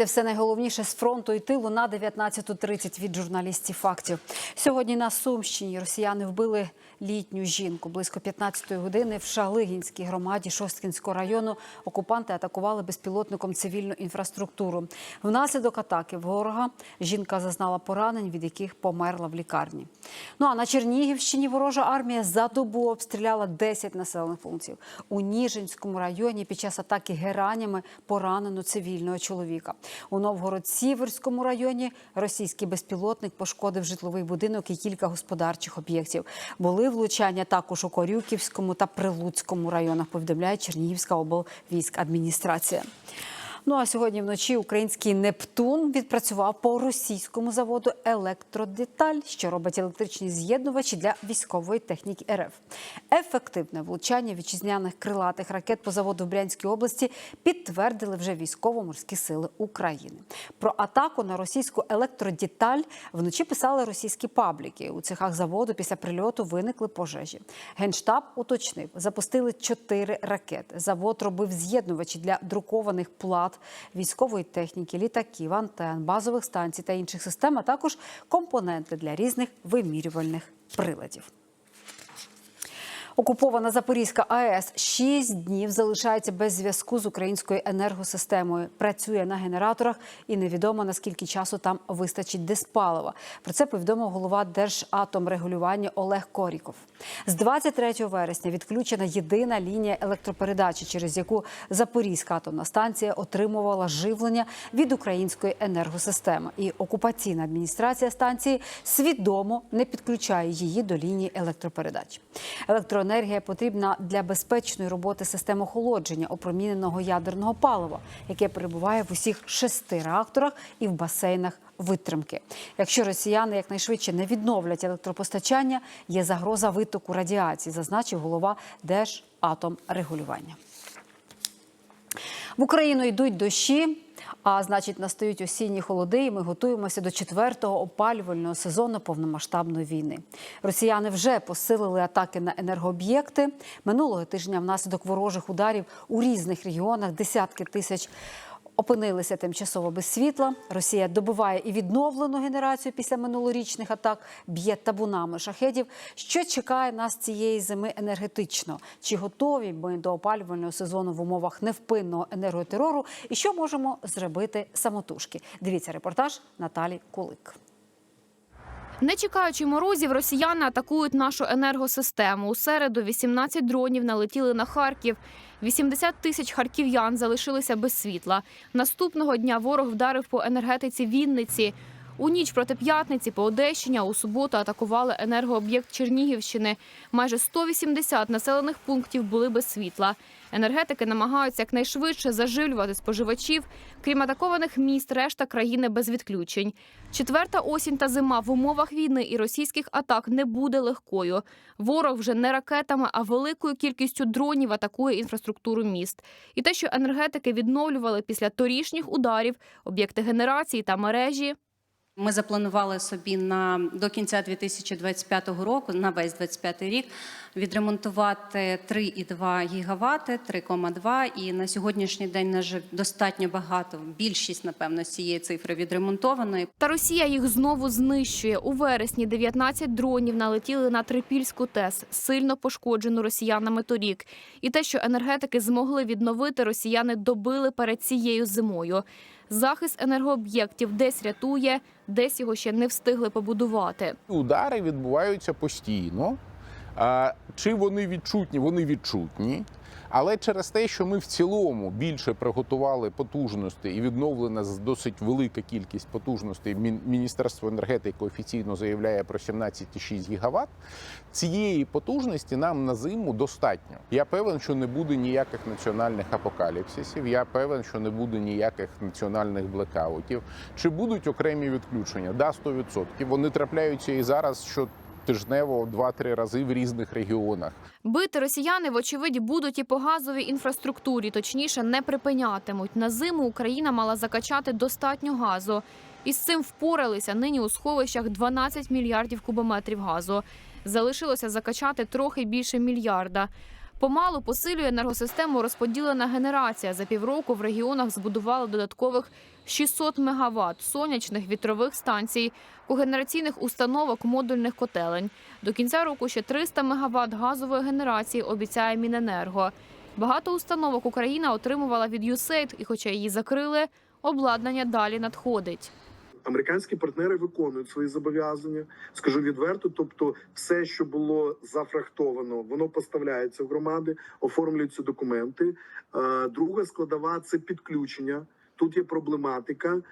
Це все найголовніше з фронту і тилу на 19.30 від журналістів фактів. Сьогодні на Сумщині росіяни вбили літню жінку. Близько 15-ї години в Шалигінській громаді Шосткінського району окупанти атакували безпілотником цивільну інфраструктуру. Внаслідок атаки ворога жінка зазнала поранень, від яких померла в лікарні. Ну а на Чернігівщині ворожа армія за добу обстріляла 10 населених пунктів. У Ніжинському районі під час атаки геранями поранено цивільного чоловіка. У Новгород-Сіверському районі російський безпілотник пошкодив житловий будинок і кілька господарчих об'єктів. Були влучання також у Корюківському та Прилуцькому районах. Повідомляє Чернігівська облвійськадміністрація. Ну а сьогодні вночі український Нептун відпрацював по російському заводу електродеталь, що робить електричні з'єднувачі для військової техніки РФ. Ефективне влучання вітчизняних крилатих ракет по заводу в Брянській області підтвердили вже військово-морські сили України. Про атаку на російську електродеталь вночі писали російські пабліки. У цехах заводу після прильоту виникли пожежі. Генштаб уточнив, запустили чотири ракети. Завод робив з'єднувачі для друкованих плат військової техніки, літаків, антен, базових станцій та інших систем, а також компоненти для різних вимірювальних приладів. Окупована Запорізька АЕС шість днів залишається без зв'язку з українською енергосистемою. Працює на генераторах, і невідомо наскільки часу там вистачить диспалива. Про це повідомив голова Держатомрегулювання Олег Коріков. З 23 вересня відключена єдина лінія електропередачі, через яку Запорізька атомна станція отримувала живлення від української енергосистеми. І окупаційна адміністрація станції свідомо не підключає її до лінії електропередач. Електроенергія потрібна для безпечної роботи систем охолодження опроміненого ядерного палива, яке перебуває в усіх шести реакторах і в басейнах витримки. Якщо росіяни якнайшвидше не відновлять електропостачання, є загроза витоку радіації, зазначив голова Держатомрегулювання. В Україну йдуть дощі. А значить, настають осінні холоди, і ми готуємося до четвертого опалювального сезону повномасштабної війни. Росіяни вже посилили атаки на енергооб'єкти. Минулого тижня внаслідок ворожих ударів у різних регіонах десятки тисяч. Опинилися тимчасово без світла. Росія добиває і відновлену генерацію після минулорічних атак, б'є табунами шахедів. Що чекає нас цієї зими енергетично? Чи готові ми до опалювального сезону в умовах невпинного енерготерору? І що можемо зробити самотужки? Дивіться репортаж Наталі Кулик. Не чекаючи морозів, росіяни атакують нашу енергосистему. У середу 18 дронів налетіли на Харків. 80 тисяч харків'ян залишилися без світла. Наступного дня ворог вдарив по енергетиці Вінниці. У ніч проти п'ятниці по Одещині, у суботу атакували енергооб'єкт Чернігівщини. Майже 180 населених пунктів були без світла. Енергетики намагаються якнайшвидше заживлювати споживачів. Крім атакованих міст, решта країни без відключень. Четверта осінь та зима в умовах війни і російських атак не буде легкою. Ворог вже не ракетами, а великою кількістю дронів атакує інфраструктуру міст. І те, що енергетики відновлювали після торішніх ударів, об'єкти генерації та мережі. Ми запланували собі на до кінця 2025 року, на весь 25 рік, відремонтувати 3,2 гігавати, 3,2. І на сьогоднішній день вже достатньо багато. Більшість, напевно, цієї цифри відремонтованої. Та Росія їх знову знищує. У вересні 19 дронів налетіли на Трипільську ТЕС, сильно пошкоджену росіянами торік. І те, що енергетики змогли відновити, росіяни добили перед цією зимою. Захист енергооб'єктів десь рятує, десь його ще не встигли побудувати. Удари відбуваються постійно. Чи вони відчутні? Вони відчутні. Але через те, що ми в цілому більше приготували потужності і відновлена досить велика кількість потужностей. Міністерство енергетики офіційно заявляє про 17,6 гігават. Цієї потужності нам на зиму достатньо. Я певен, що не буде ніяких національних апокаліпсисів. Я певен, що не буде ніяких національних блекаутів. Чи будуть окремі відключення? Да, 100%. Вони трапляються і зараз, що тижнево 2-3 рази в різних регіонах. Бити росіяни, вочевидь, будуть і по газовій інфраструктурі, точніше, не припинятимуть. На зиму Україна мала закачати достатньо газу. Із цим впоралися нині у сховищах 12 мільярдів кубометрів газу. Залишилося закачати трохи більше мільярда. Помалу посилює енергосистему розподілена генерація. За півроку в регіонах збудували додаткових 600 мегаватт сонячних вітрових станцій, когенераційних установок, модульних котелень. До кінця року ще 300 мегаватт газової генерації обіцяє Міненерго. Багато установок Україна отримувала від USAID, і хоча її закрили, обладнання далі надходить. Американські партнери виконують свої зобов'язання. Скажу відверто. Тобто, все, що було зафрахтовано, воно поставляється в громади, оформлюються документи. Е, Друга складова це підключення. Тут є проблематика,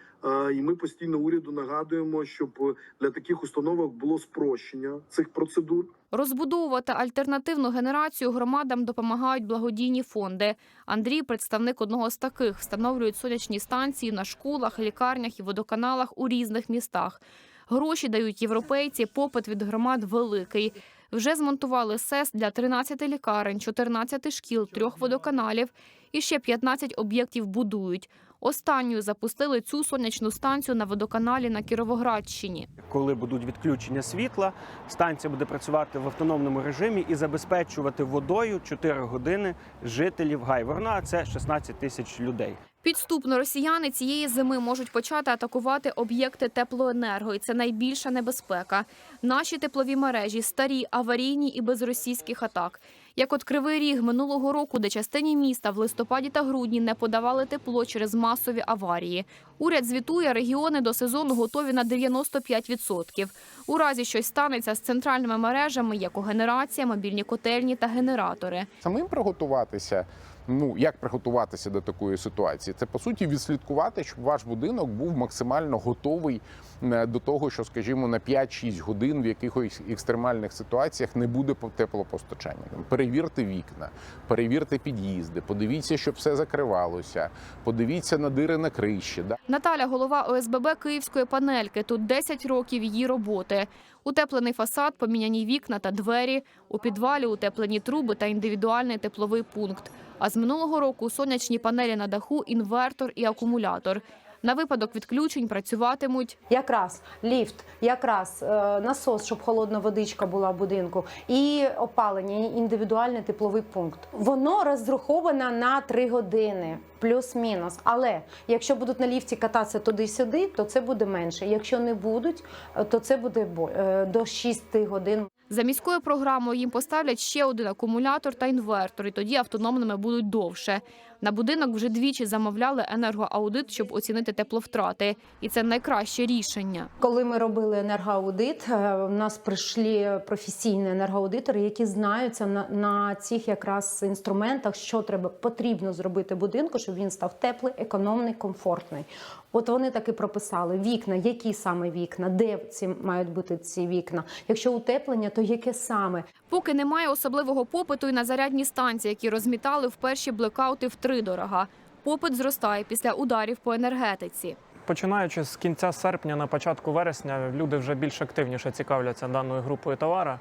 і ми постійно уряду нагадуємо, щоб для таких установок було спрощення цих процедур. Розбудовувати альтернативну генерацію громадам допомагають благодійні фонди. Андрій, представник одного з таких, встановлюють сонячні станції на школах, лікарнях і водоканалах у різних містах. Гроші дають європейці, попит від громад великий. Вже змонтували СЕС для 13 лікарень, 14 шкіл, трьох водоканалів і ще 15 об'єктів будують. Останньою запустили цю сонячну станцію на водоканалі на Кіровоградщині. коли будуть відключення світла, станція буде працювати в автономному режимі і забезпечувати водою 4 години жителів Гайворна. а Це 16 тисяч людей. Підступно росіяни цієї зими можуть почати атакувати об'єкти теплоенерго, і це найбільша небезпека. Наші теплові мережі старі, аварійні і без російських атак. Як от Кривий Ріг минулого року, де частині міста в листопаді та грудні не подавали тепло через масові аварії. Уряд звітує, регіони до сезону готові на 95%. У разі щось станеться з центральними мережами, як когенерація, мобільні котельні та генератори. Самим приготуватися. Ну як приготуватися до такої ситуації? Це по суті відслідкувати, щоб ваш будинок був максимально готовий е, до того, що, скажімо, на 5-6 годин в якихось екстремальних ситуаціях не буде по- теплопостачання. Перевірте вікна, перевірте під'їзди, подивіться, щоб все закривалося, подивіться на дири на криші. Да? Наталя, голова ОСББ Київської панельки. Тут 10 років її роботи. Утеплений фасад, поміняні вікна та двері. У підвалі утеплені труби та індивідуальний тепловий пункт. А з минулого року сонячні панелі на даху, інвертор і акумулятор. На випадок відключень працюватимуть Якраз ліфт, якраз е, насос, щоб холодна водичка була в будинку, і опалення, і індивідуальний тепловий пункт. Воно розраховано на 3 години, плюс-мінус. Але якщо будуть на ліфті кататися туди-сюди, то це буде менше. Якщо не будуть, е, то це буде е, до 6 годин. За міською програмою їм поставлять ще один акумулятор та інвертор, і тоді автономними будуть довше. На будинок вже двічі замовляли енергоаудит, щоб оцінити тепловтрати, і це найкраще рішення. Коли ми робили енергоаудит, е, у нас прийшли професійні енергоаудитори, які знаються на, на цих якраз інструментах, що треба потрібно зробити будинку, щоб він став теплий, економний, комфортний. От вони так і прописали вікна, які саме вікна, де ці мають бути ці вікна. Якщо утеплення, то яке саме? Поки немає особливого попиту і на зарядні станції, які розмітали в перші блекаути втридорога. Попит зростає після ударів по енергетиці. Починаючи з кінця серпня на початку вересня, люди вже більш активніше цікавляться даною групою товара,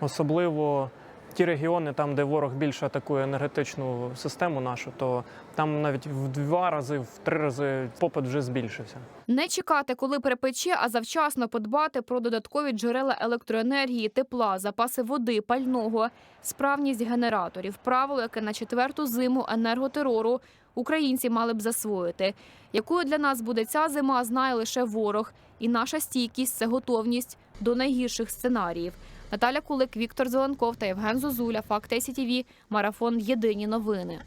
особливо ті регіони, там, де ворог більше атакує енергетичну систему нашу, то там навіть в два рази, в три рази попит вже збільшився. Не чекати, коли перепече, а завчасно подбати про додаткові джерела електроенергії, тепла, запаси води, пального, справність генераторів, правило, яке на четверту зиму енерготерору українці мали б засвоїти. Якою для нас буде ця зима, знає лише ворог, і наша стійкість це готовність до найгірших сценаріїв. Наталя Кулик, Віктор Зеленков та Євген Зозуля. Факт СІТВ. Марафон. Єдині новини.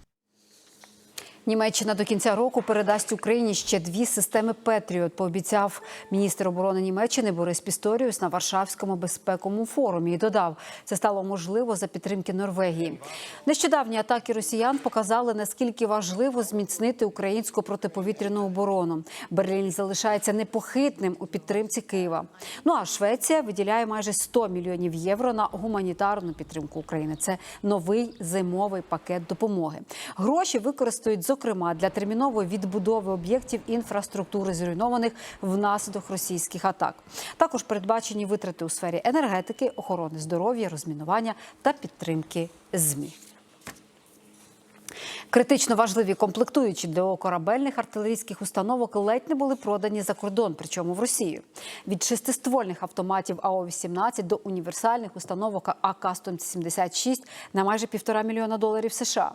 Німеччина до кінця року передасть Україні ще дві системи Петріот. Пообіцяв міністр оборони Німеччини Борис Пісторіус на Варшавському безпековому форумі. І додав, це стало можливо за підтримки Норвегії. Нещодавні атаки росіян показали наскільки важливо зміцнити українську протиповітряну оборону. Берлін залишається непохитним у підтримці Києва. Ну а Швеція виділяє майже 100 мільйонів євро на гуманітарну підтримку України. Це новий зимовий пакет допомоги. Гроші використають зокрема для термінової відбудови об'єктів інфраструктури, зруйнованих внаслідок російських атак. Також передбачені витрати у сфері енергетики, охорони здоров'я, розмінування та підтримки змі. Критично важливі комплектуючі до корабельних артилерійських установок ледь не були продані за кордон, причому в Росію. Від шестиствольних автоматів АО-18 до універсальних установок АК-176 на майже півтора мільйона доларів США.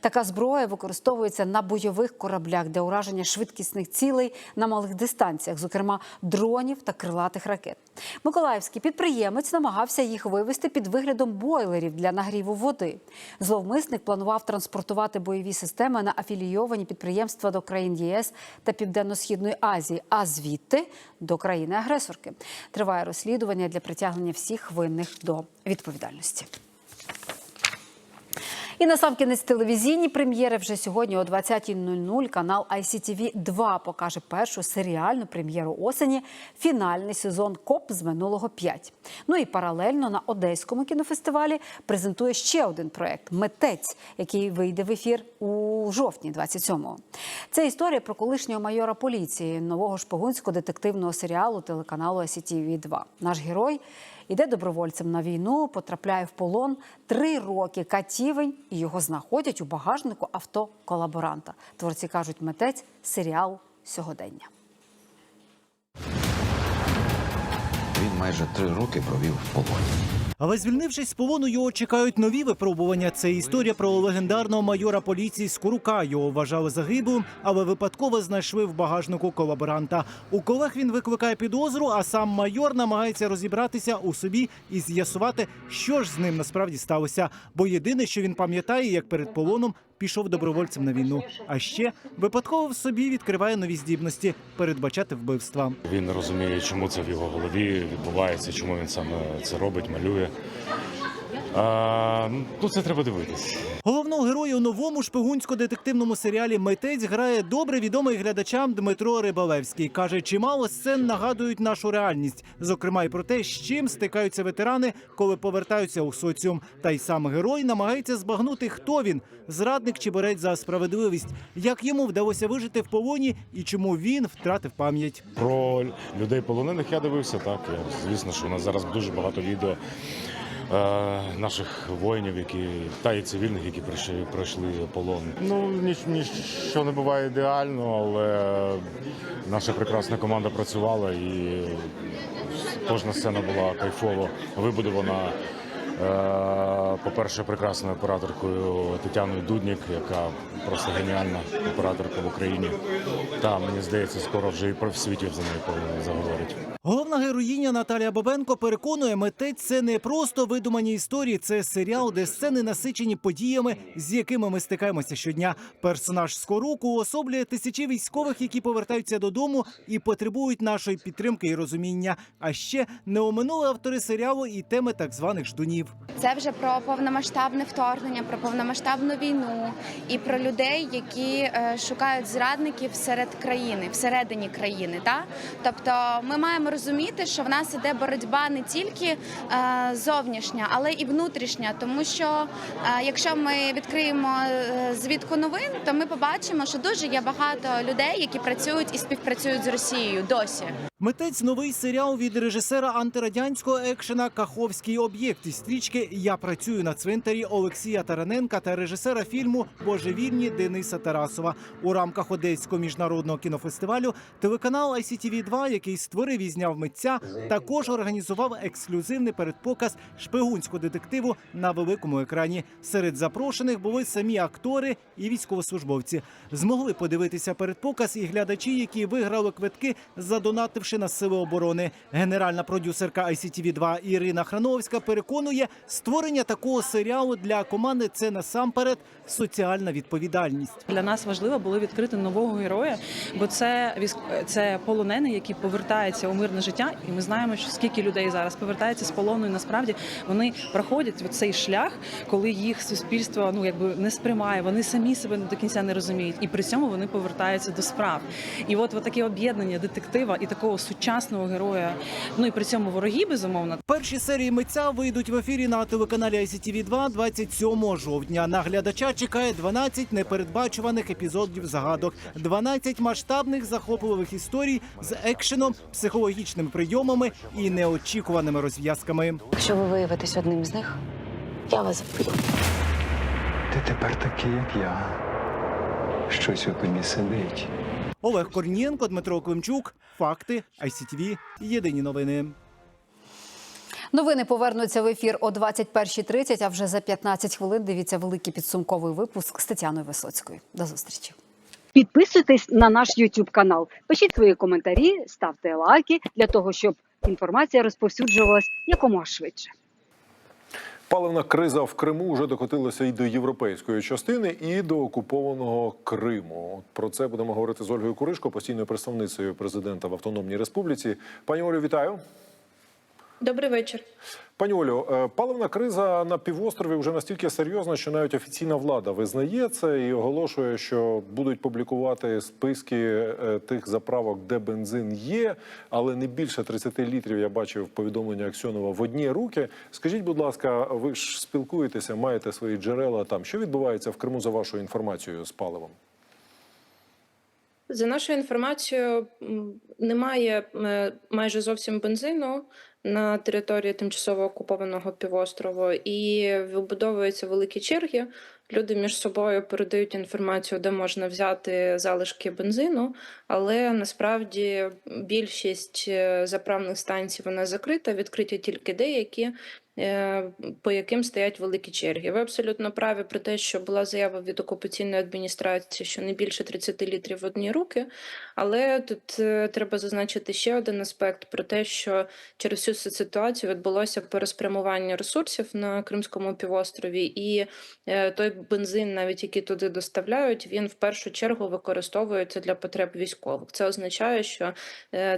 Така зброя використовується на бойових кораблях для ураження швидкісних цілей на малих дистанціях, зокрема дронів та крилатих ракет. Миколаївський підприємець намагався їх вивезти під виглядом бойлерів для нагріву води. Зловмисник планував транспортувати бойові системи на афілійовані підприємства до країн ЄС та Південно-Східної Азії, а звідти до країни-агресорки. Триває розслідування для притягнення всіх винних до відповідальності. І на сам кінець телевізійні прем'єри вже сьогодні о 20.00 канал ICTV 2 покаже першу серіальну прем'єру осені фінальний сезон КОП з минулого 5. Ну і паралельно на Одеському кінофестивалі презентує ще один проект Метець, який вийде в ефір у жовтні 27-го. Це історія про колишнього майора поліції нового шпигунського детективного серіалу телеканалу ICTV 2 Наш герой Іде добровольцем на війну, потрапляє в полон три роки катівень, і його знаходять у багажнику авто колаборанта. Творці кажуть, митець серіал сьогодення. Майже три роки провів в полоні. Але звільнившись з полону, його чекають нові випробування. Це історія про легендарного майора поліції Скорука. Його вважали загиблим, але випадково знайшли в багажнику колаборанта. У колег він викликає підозру, а сам майор намагається розібратися у собі і з'ясувати, що ж з ним насправді сталося. Бо єдине, що він пам'ятає, як перед полоном пішов добровольцем на війну. А ще випадково в собі відкриває нові здібності передбачати вбивства. Він не розуміє, чому це в його голові відбувається, чому він саме це робить, малює. А, ну, це треба дивитись. Головного героя у новому шпигунсько-детективному серіалі Митець грає добре відомий глядачам Дмитро Рибалевський. каже, чимало сцен нагадують нашу реальність, зокрема й про те, з чим стикаються ветерани, коли повертаються у соціум. Та й сам герой намагається збагнути, хто він зрадник чи борець за справедливість, як йому вдалося вижити в полоні і чому він втратив пам'ять. Про людей полонених я дивився так. Я, звісно, що у нас зараз дуже багато відео наших воїнів, які та і цивільних, які пройшли, пройшли полон. Ну ніч, ніщо не буває ідеально, але наша прекрасна команда працювала і кожна сцена була кайфово вибудована. Е, По-перше, прекрасною операторкою Тетяною Дуднік, яка просто геніальна операторка в Україні. Та мені здається, скоро вже і про в світі за нею заговорять. Головна героїня Наталія Бабенко переконує, митець це не просто видумані історії, це серіал, де сцени насичені подіями, з якими ми стикаємося щодня. Персонаж Скорук уособлює тисячі військових, які повертаються додому і потребують нашої підтримки і розуміння. А ще не оминули автори серіалу і теми так званих ждунів. Це вже про повномасштабне вторгнення, про повномасштабну війну і про людей, які е, шукають зрадників серед країни, всередині країни. Та? Тобто ми маємо розуміти, що в нас іде боротьба не тільки е, зовнішня, але і внутрішня. Тому що е, якщо ми відкриємо звідку новин, то ми побачимо, що дуже є багато людей, які працюють і співпрацюють з Росією досі. Митець новий серіал від режисера антирадянського екшена Каховський об'єкт із стрічки Я працюю на цвинтарі Олексія Тараненка та режисера фільму Божевільні Дениса Тарасова у рамках Одеського міжнародного кінофестивалю. Телеканал ICTV 2 який створив і зняв митця, також організував ексклюзивний передпоказ шпигунського детективу на великому екрані. Серед запрошених були самі актори і військовослужбовці. Змогли подивитися передпоказ і глядачі, які виграли квитки, задонативши на сили оборони. Генеральна продюсерка ICTV 2 Ірина Храновська переконує, створення такого серіалу для команди це насамперед соціальна відповідальність. Для нас важливо було відкрити нового героя, бо це це полонений, який повертається у мирне життя, і ми знаємо, що скільки людей зараз повертається з полону. І насправді вони проходять цей шлях, коли їх суспільство ну якби не сприймає. Вони самі себе до кінця не розуміють, і при цьому вони повертаються до справ. І от, от таке об'єднання детектива і такого сучасного героя. Ну і при цьому вороги безумовно. Перші серії митця вийдуть в ефірі на телеканалі ICTV 2 27 жовтня. На глядача чекає 12 непередбачуваних епізодів загадок, 12 масштабних захопливих історій з екшеном, психологічними прийомами і неочікуваними розв'язками. Якщо ви виявитесь одним з них, я вас вб'ю. Ти тепер такий, як я. щось у тобі сидить. Олег Корнієнко, Дмитро Климчук. Факти ICTV. Єдині новини. Новини повернуться в ефір о 21.30, а вже за 15 хвилин дивіться великий підсумковий випуск з Тетяною Висоцькою. До зустрічі. Підписуйтесь на наш YouTube канал, пишіть свої коментарі, ставте лайки для того, щоб інформація розповсюджувалась якомога швидше. Паливна криза в Криму вже докотилася і до європейської частини, і до окупованого Криму. Про це будемо говорити з Ольгою Куришко, постійною представницею президента в Автономній Республіці. Пані Олю, вітаю. Добрий вечір. Пані Олю, е, паливна криза на півострові вже настільки серйозна, що навіть офіційна влада визнає це і оголошує, що будуть публікувати списки е, тих заправок, де бензин є, але не більше 30 літрів. Я бачив повідомлення Аксьонова в одні руки. Скажіть, будь ласка, ви ж спілкуєтеся, маєте свої джерела там. Що відбувається в Криму за вашою інформацією з паливом? За нашою інформацією, немає е, майже зовсім бензину на території тимчасово окупованого півострову, і вибудовуються великі черги. Люди між собою передають інформацію, де можна взяти залишки бензину, але насправді більшість е, заправних станцій вона закрита, відкриті тільки деякі. Е, По яким стоять великі черги. Ви абсолютно праві про те, що була заява від окупаційної адміністрації, що не більше 30 літрів в одні руки. Але тут е, треба зазначити ще один аспект про те, що через всю цю ситуацію відбулося переспрямування ресурсів на Кримському півострові, і е, той бензин, навіть який туди доставляють, він в першу чергу використовується для потреб військових. Це означає, що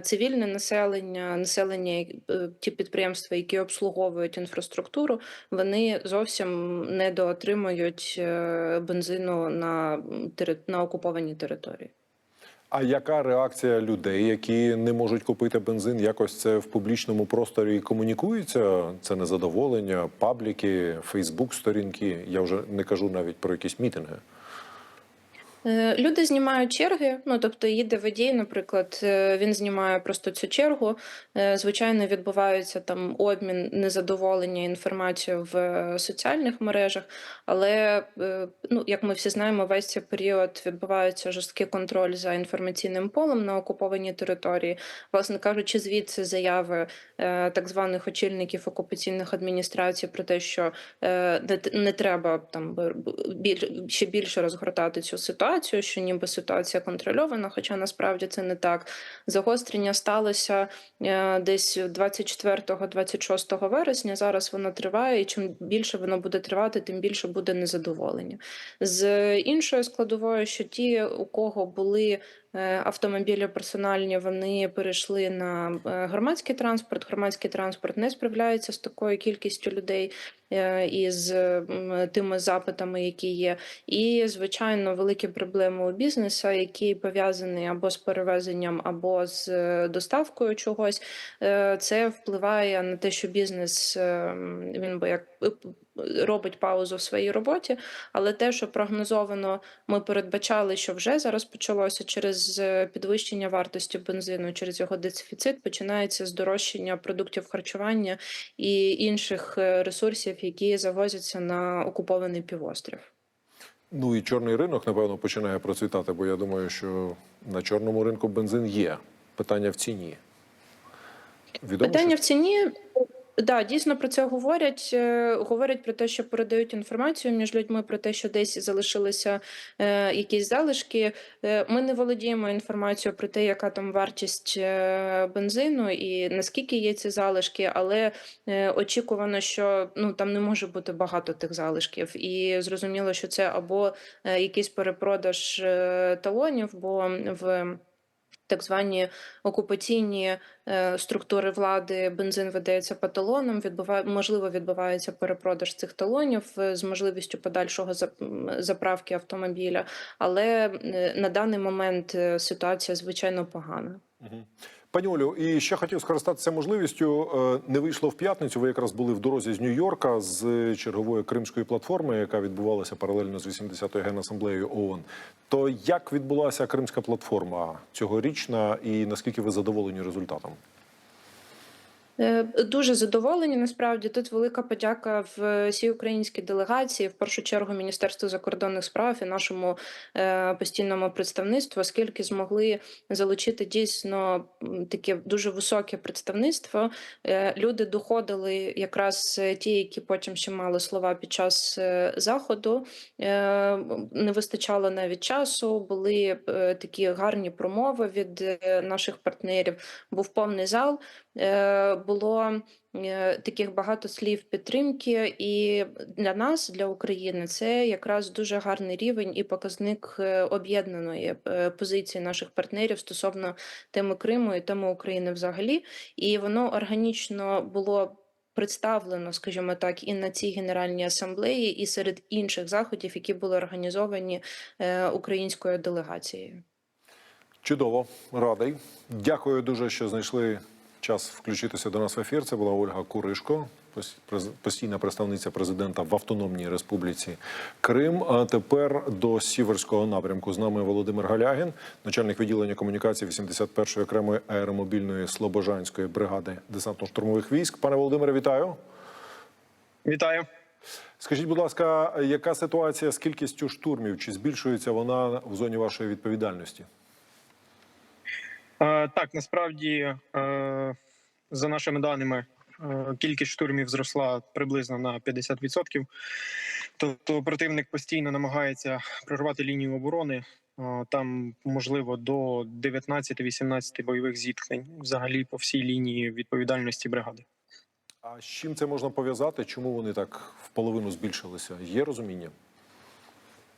цивільне населення, населення, ті підприємства, які обслуговують інфраструктуру, вони зовсім не доотримують е, бензину на, на окупованій території. А яка реакція людей, які не можуть купити бензин? Якось це в публічному просторі комунікується? Це незадоволення, пабліки, Фейсбук-сторінки. Я вже не кажу навіть про якісь мітинги. Е, Люди знімають черги. Ну тобто їде водій, наприклад, е, він знімає просто цю чергу. Е, Звичайно, відбувається там обмін незадоволення інформацією в соціальних мережах. Але ну як ми всі знаємо, весь цей період відбувається жорсткий контроль за інформаційним полем на окупованій території. Власне кажучи, звідси заяви так званих очільників окупаційних адміністрацій про те, що не, треба там ще більше розгортати цю ситуацію, що ніби ситуація контрольована, хоча насправді це не так. Загострення сталося е, десь 24-26 вересня. Зараз воно триває, і чим більше воно буде тривати, тим більше буде незадоволення. З іншої складової, що ті, у кого були автомобілі персональні, вони перейшли на е, громадський транспорт. Громадський транспорт не справляється з такою кількістю людей е, і з тими запитами, які є. І, звичайно, великі проблеми у бізнесу, які пов'язані або з перевезенням, або з е, доставкою чогось. Е, Це впливає на те, що бізнес е, він би як е, робить паузу в своїй роботі, але те, що прогнозовано, ми передбачали, що вже зараз почалося через е, підвищення вартості бензину, через його дефіцит, починається здорожчання продуктів харчування і інших е, ресурсів, які завозяться на окупований півострів. Ну і чорний ринок, напевно, починає процвітати, бо я думаю, що на чорному ринку бензин є. Питання в ціні. Відомо, Питання що... в ціні. Да, дійсно про це говорять. Е, Говорять про те, що передають інформацію між людьми про те, що десь залишилися е, якісь залишки. Е, Ми не володіємо інформацією про те, яка там вартість е, бензину і наскільки є ці залишки, але е, очікувано, що ну там не може бути багато тих залишків, і зрозуміло, що це або е, якийсь перепродаж е, талонів, бо в так звані окупаційні е, структури влади бензин видається по талонам. Відбуває можливо відбувається перепродаж цих талонів е, з можливістю подальшого заправки автомобіля. Але е, на даний момент е, ситуація звичайно погана. Мгм. Пані Олю, і ще хотів скористатися можливістю. Е, Не вийшло в п'ятницю. Ви якраз були в дорозі з Нью-Йорка з чергової кримської платформи, яка відбувалася паралельно з 80-ю генасамблеєю ООН. То як відбулася кримська платформа цьогорічна, і наскільки ви задоволені результатом? Е, Дуже задоволені. Насправді тут велика подяка всій українській делегації, в першу чергу Міністерству закордонних справ і нашому е, постійному представництву, оскільки змогли залучити дійсно таке дуже високе представництво. Е, Люди доходили якраз ті, які потім ще мали слова під час заходу. Не вистачало навіть часу. Були такі гарні промови від наших партнерів. Був повний зал. Е, Було е, таких багато слів підтримки, і для нас, для України, це якраз дуже гарний рівень і показник е, об'єднаної позиції наших партнерів стосовно теми Криму і теми України взагалі. І воно органічно було. Представлено, скажімо так, і на цій генеральній асамблеї, і серед інших заходів, які були організовані українською делегацією. Чудово, радий. Дякую дуже, що знайшли час включитися до нас в ефір. Це була Ольга Куришко, постійна представниця президента в Автономній Республіці Крим. А тепер до Сіверського напрямку. З нами Володимир Галягін, начальник відділення комунікації 81-ї окремої аеромобільної Слобожанської бригади десантно-штурмових військ. Пане Володимире, вітаю. Вітаю. Скажіть, будь ласка, яка ситуація з кількістю штурмів? Чи збільшується вона в зоні вашої відповідальності? Е, Так, насправді, е, за нашими даними, е, кількість штурмів зросла приблизно на 50%. Тобто противник постійно намагається прорвати лінію оборони. Там можливо до 19-18 бойових зіткнень взагалі по всій лінії відповідальності бригади. А з чим це можна пов'язати? Чому вони так в половину збільшилися? Є розуміння?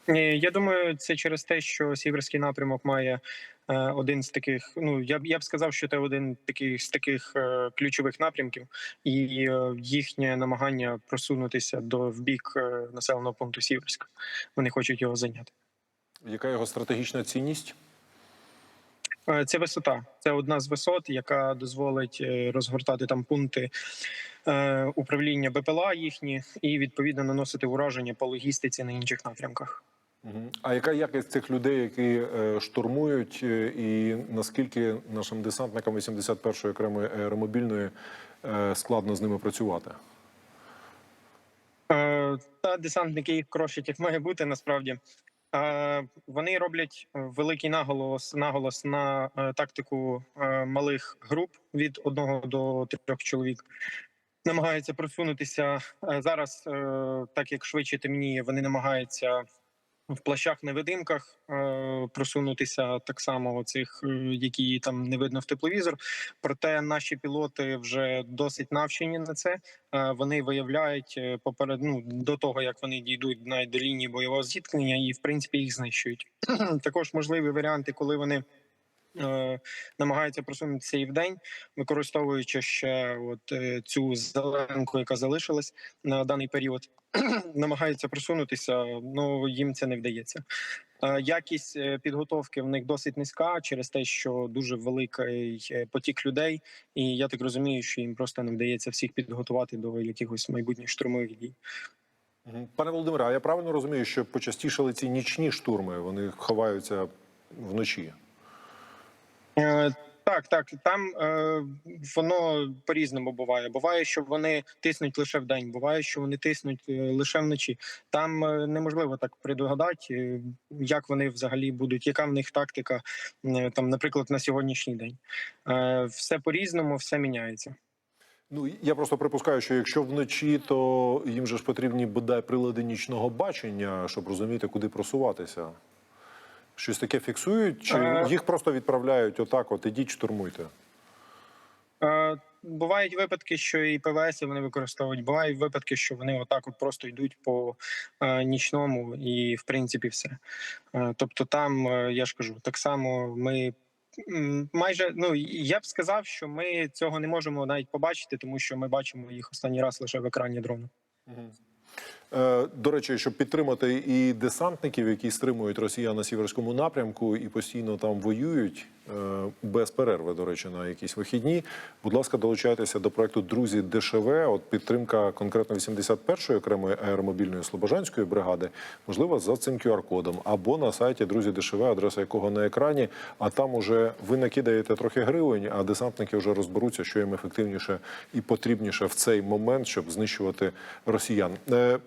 Ні, Я думаю, це через те, що сіверський напрямок має е, один з таких. Ну я б я б сказав, що це один такий з таких е, ключових напрямків, і е, їхнє намагання просунутися до в бік е, населеного пункту Сіверська. Вони хочуть його зайняти. Яка його стратегічна цінність? Е, Це висота. Це одна з висот, яка дозволить е, розгортати там пункти е, управління БПЛА їхні і відповідно наносити ураження по логістиці на інших напрямках. А яка якість цих людей, які е, штурмують, е, і наскільки нашим десантникам 81-ї окремої аеромобільної е, складно з ними працювати? Та десантники їх крошать, як має бути насправді. Вони роблять великий наголос наголос на тактику малих груп від одного до трьох чоловік. Намагаються просунутися зараз, так як швидше темніє, вони намагаються в плащах невидимках е, просунутися так само цих, які там не видно в тепловізор. Проте наші пілоти вже досить навчені на це. Е, Вони виявляють е, поперед ну, до того, як вони дійдуть навіть до лінії бойового зіткнення, і в принципі їх знищують. Також можливі варіанти, коли вони. Е, Намагаються просунутися і вдень, використовуючи ще от е, цю зеленку, яка залишилась на даний період, намагаються просунутися. Ну їм це не вдається. Е, Якість підготовки в них досить низька через те, що дуже великий потік людей, і я так розумію, що їм просто не вдається всіх підготувати до якихось майбутніх штурмових дій. Пане Володимире, а я правильно розумію, що почастішали ці нічні штурми? Вони ховаються вночі. Е, Так, так, там е, воно по-різному буває. Буває, що вони тиснуть лише в день, буває, що вони тиснуть е, лише вночі. Там е, неможливо так предугадати, як вони взагалі будуть, яка в них тактика, там, наприклад, на сьогоднішній день. Е, Все по-різному, все міняється. Ну я просто припускаю, що якщо вночі, то їм же ж потрібні бодай прилади нічного бачення, щоб розуміти, куди просуватися. Щось таке фіксують, чи Е. їх просто відправляють отак, от ідіть, штурмуйте. Е, Бувають випадки, що і ПВС вони використовують. Бувають випадки, що вони отак от просто йдуть по е, нічному, і в принципі все. Е, тобто, там е, я ж кажу, так само ми. Майже ну я б сказав, що ми цього не можемо навіть побачити, тому що ми бачимо їх останній раз лише в екрані дрону. Е, До речі, щоб підтримати і десантників, які стримують росіян на сіверському напрямку і постійно там воюють е, без перерви, до речі, на якісь вихідні. Будь ласка, долучайтеся до проекту Друзі ДШВ. От підтримка конкретно 81-ї окремої аеромобільної слобожанської бригади, можливо, за цим QR-кодом або на сайті Друзі ДШВ, адреса якого на екрані. А там уже ви накидаєте трохи гривень, а десантники вже розберуться, що їм ефективніше і потрібніше в цей момент, щоб знищувати росіян.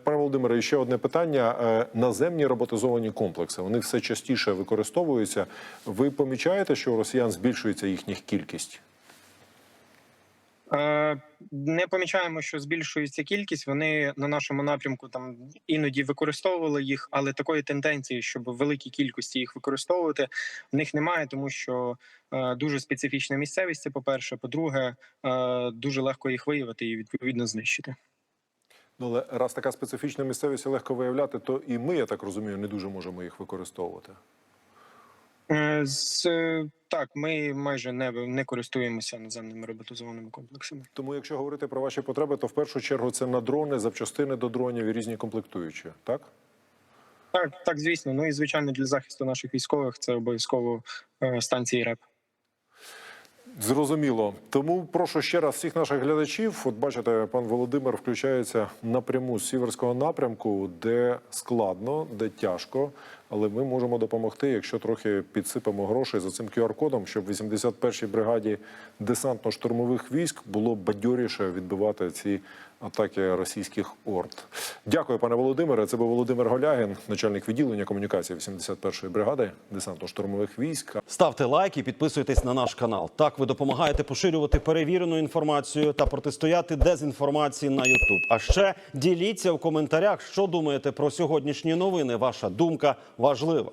Пане Володимире, ще одне питання: Е, наземні роботизовані комплекси вони все частіше використовуються. Ви помічаєте, що у росіян збільшується їхня кількість? Е, Не помічаємо, що збільшується кількість. Вони на нашому напрямку там іноді використовували їх, але такої тенденції, щоб великій кількості їх використовувати, в них немає, тому що е, дуже специфічна місцевість. Це по-перше. По-друге, е, дуже легко їх виявити і відповідно знищити. Ну, але раз така специфічна місцевість легко виявляти, то і ми, я так розумію, не дуже можемо їх використовувати. Е, З е, так, ми майже не, не користуємося наземними роботизованими комплексами. Тому, якщо говорити про ваші потреби, то в першу чергу це на дрони, запчастини до дронів і різні комплектуючі, так? Так, так, звісно. Ну і звичайно, для захисту наших військових це обов'язково е, станції РЕП. Зрозуміло. Тому прошу ще раз всіх наших глядачів. От бачите, пан Володимир включається напряму з сіверського напрямку, де складно, де тяжко. Але ми можемо допомогти, якщо трохи підсипемо грошей за цим QR-кодом, щоб в 81-й бригаді десантно-штурмових військ було бадьоріше відбивати ці атаки російських орд. Дякую, пане Володимире. Це був Володимир Голягін, начальник відділення комунікації 81-ї бригади десантно-штурмових військ. Ставте лайк і підписуйтесь на наш канал. Так ви допомагаєте поширювати перевірену інформацію та протистояти дезінформації на YouTube. А ще діліться в коментарях, що думаєте про сьогоднішні новини. Ваша думка важлива.